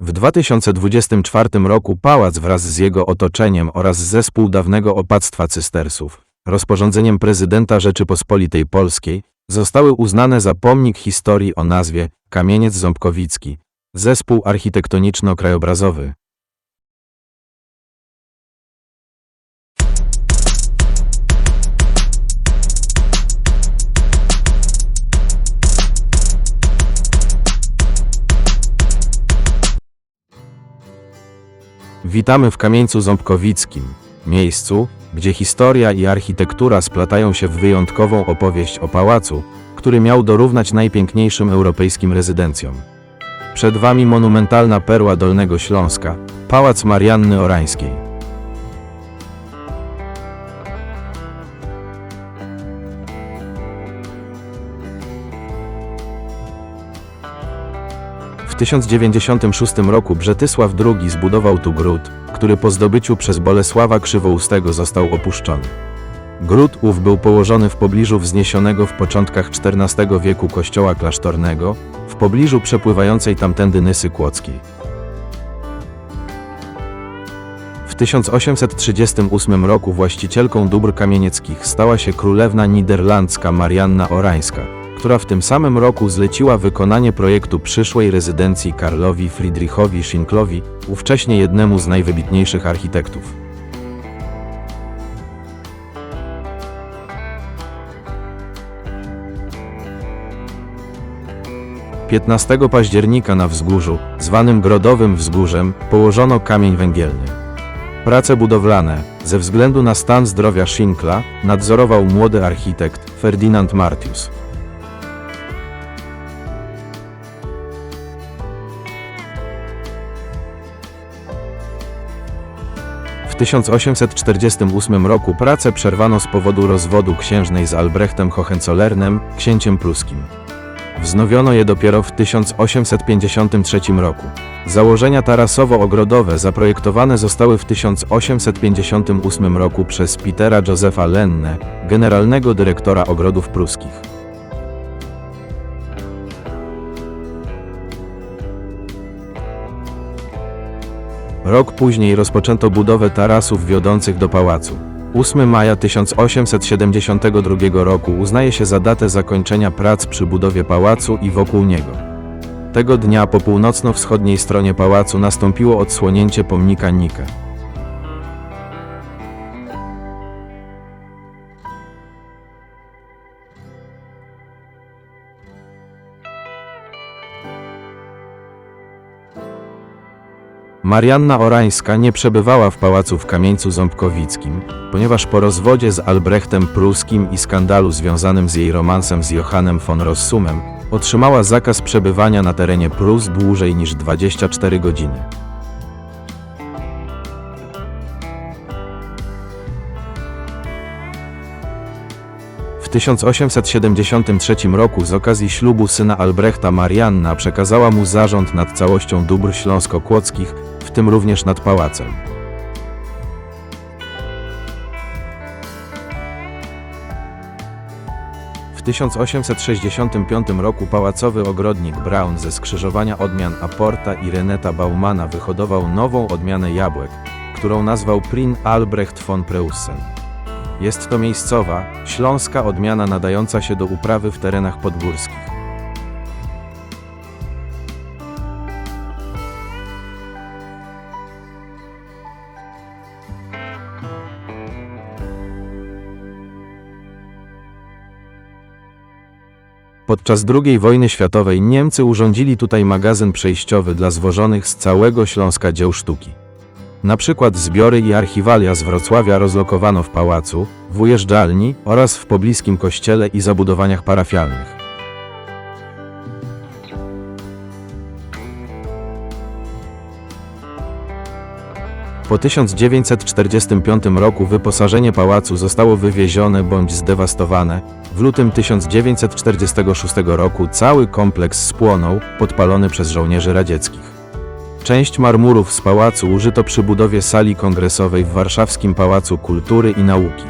W 2024 roku pałac wraz z jego otoczeniem oraz zespół dawnego opactwa cystersów, rozporządzeniem prezydenta Rzeczypospolitej Polskiej, zostały uznane za pomnik historii o nazwie Kamieniec Ząbkowicki, zespół architektoniczno-krajobrazowy. Witamy w Kamieńcu Ząbkowickim, miejscu, gdzie historia i architektura splatają się w wyjątkową opowieść o pałacu, który miał dorównać najpiękniejszym europejskim rezydencjom. Przed Wami monumentalna perła Dolnego Śląska, Pałac Marianny Orańskiej. 1096 roku Brzetysław II zbudował tu gród, który po zdobyciu przez Bolesława Krzywoustego został opuszczony. Gród ów był położony w pobliżu wzniesionego w początkach XIV wieku kościoła klasztornego, w pobliżu przepływającej tamtędy Nysy Kłodzkiej. W 1838 roku właścicielką dóbr kamienieckich stała się królewna niderlandzka Marianna Orańska, która w tym samym roku zleciła wykonanie projektu przyszłej rezydencji Karlowi Friedrichowi Schinklowi, ówcześnie jednemu z najwybitniejszych architektów. Piętnastego października na wzgórzu, zwanym Grodowym Wzgórzem, położono kamień węgielny. Prace budowlane, ze względu na stan zdrowia Schinkla, nadzorował młody architekt Ferdinand Martius. 1848 roku pracę przerwano z powodu rozwodu księżnej z Albrechtem Hohenzollernem, księciem pruskim. Wznowiono je dopiero w 1853 roku. Założenia tarasowo-ogrodowe zaprojektowane zostały w 1858 roku przez Petera Józefa Lenne, generalnego dyrektora ogrodów pruskich. Rok później rozpoczęto budowę tarasów wiodących do pałacu. 8 maja 1872 roku uznaje się za datę zakończenia prac przy budowie pałacu i wokół niego. Tego dnia po północno-wschodniej stronie pałacu nastąpiło odsłonięcie pomnika Nike. Marianna Orańska nie przebywała w pałacu w Kamieńcu Ząbkowickim, ponieważ po rozwodzie z Albrechtem Pruskim i skandalu związanym z jej romansem z Johannem von Rossumem, otrzymała zakaz przebywania na terenie Prus dłużej niż 24 godziny. W 1873 roku z okazji ślubu syna Albrechta Marianna przekazała mu zarząd nad całością dóbr śląsko-kłodzkich, tym również nad pałacem. W 1865 roku pałacowy ogrodnik Braun ze skrzyżowania odmian Aporta i Reneta Baumana wyhodował nową odmianę jabłek, którą nazwał Prin Albrecht von Preussen. Jest to miejscowa, śląska odmiana nadająca się do uprawy w terenach podgórskich. Podczas II wojny światowej Niemcy urządzili tutaj magazyn przejściowy dla zwożonych z całego Śląska dzieł sztuki. Na przykład zbiory i archiwalia z Wrocławia rozlokowano w pałacu, w ujeżdżalni oraz w pobliskim kościele i zabudowaniach parafialnych. Po 1945 roku wyposażenie pałacu zostało wywiezione bądź zdewastowane. W lutym 1946 roku cały kompleks spłonął, podpalony przez żołnierzy radzieckich. Część marmurów z pałacu użyto przy budowie sali kongresowej w Warszawskim Pałacu Kultury i Nauki.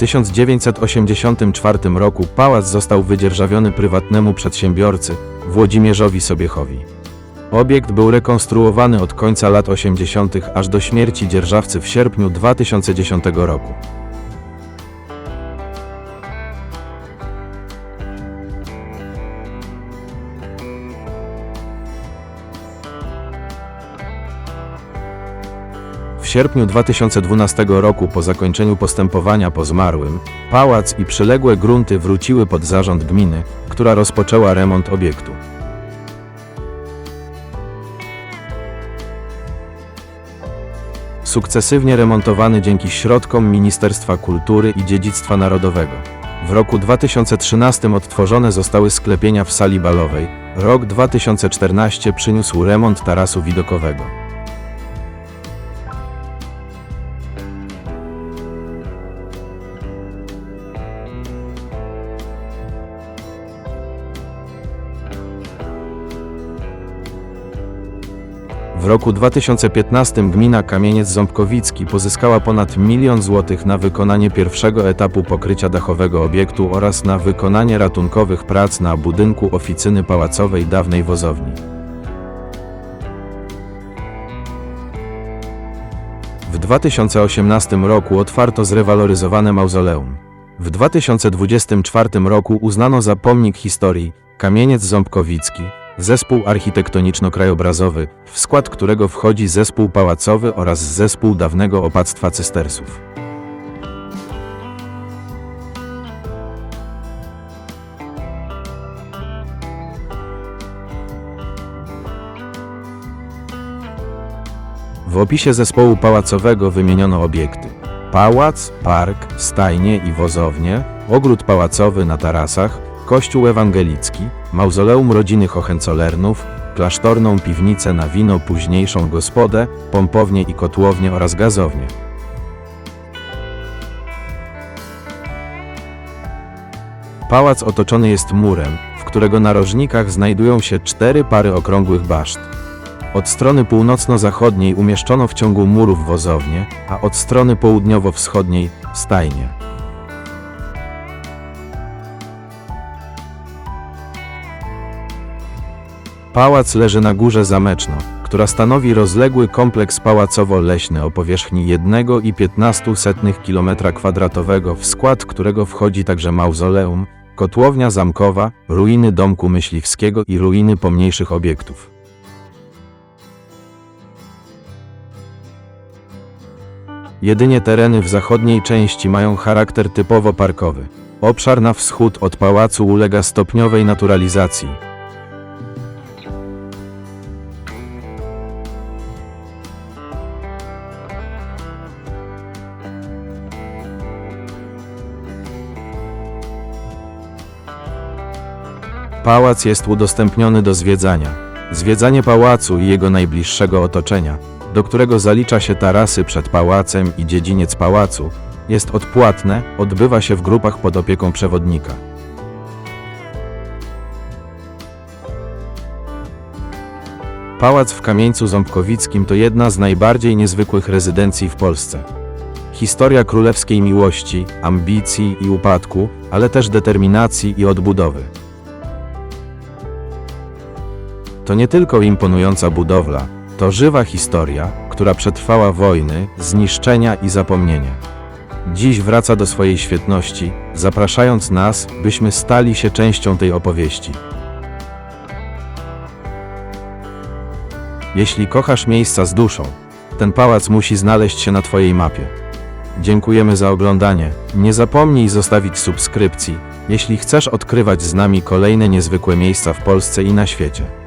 1984 roku pałac został wydzierżawiony prywatnemu przedsiębiorcy, Włodzimierzowi Sobiechowi. Obiekt był rekonstruowany od końca lat 80. aż do śmierci dzierżawcy w sierpniu 2010 roku. W sierpniu 2012 roku po zakończeniu postępowania po zmarłym, pałac i przyległe grunty wróciły pod zarząd gminy, która rozpoczęła remont obiektu. Sukcesywnie remontowany dzięki środkom Ministerstwa Kultury i Dziedzictwa Narodowego. W roku 2013 odtworzone zostały sklepienia w sali balowej. Rok 2014 przyniósł remont tarasu widokowego. W roku 2015 gmina Kamieniec Ząbkowicki pozyskała ponad milion złotych na wykonanie pierwszego etapu pokrycia dachowego obiektu oraz na wykonanie ratunkowych prac na budynku oficyny pałacowej dawnej wozowni. W 2018 roku otwarto zrewaloryzowane mauzoleum. W 2024 roku uznano za pomnik historii Kamieniec Ząbkowicki, zespół architektoniczno-krajobrazowy, w skład którego wchodzi zespół pałacowy oraz zespół dawnego opactwa cystersów. W opisie zespołu pałacowego wymieniono obiekty: pałac, park, stajnie i wozownie, ogród pałacowy na tarasach, kościół ewangelicki, mauzoleum rodziny Hohenzollernów, klasztorną piwnicę na wino, późniejszą gospodę, pompownię i kotłownię oraz gazownię. Pałac otoczony jest murem, w którego narożnikach znajdują się cztery pary okrągłych baszt. Od strony północno-zachodniej umieszczono w ciągu murów wozownię, a od strony południowo-wschodniej stajnie. Pałac leży na górze Zameczno, która stanowi rozległy kompleks pałacowo-leśny o powierzchni 1,15 km2, w skład którego wchodzi także mauzoleum, kotłownia zamkowa, ruiny domku myśliwskiego i ruiny pomniejszych obiektów. Jedynie tereny w zachodniej części mają charakter typowo parkowy. Obszar na wschód od pałacu ulega stopniowej naturalizacji. Pałac jest udostępniony do zwiedzania. Zwiedzanie pałacu i jego najbliższego otoczenia, do którego zalicza się tarasy przed pałacem i dziedziniec pałacu, jest odpłatne, odbywa się w grupach pod opieką przewodnika. Pałac w Kamieńcu Ząbkowickim to jedna z najbardziej niezwykłych rezydencji w Polsce. Historia królewskiej miłości, ambicji i upadku, ale też determinacji i odbudowy. To nie tylko imponująca budowla, to żywa historia, która przetrwała wojny, zniszczenia i zapomnienia. Dziś wraca do swojej świetności, zapraszając nas, byśmy stali się częścią tej opowieści. Jeśli kochasz miejsca z duszą, ten pałac musi znaleźć się na Twojej mapie. Dziękujemy za oglądanie. Nie zapomnij zostawić subskrypcji, jeśli chcesz odkrywać z nami kolejne niezwykłe miejsca w Polsce i na świecie.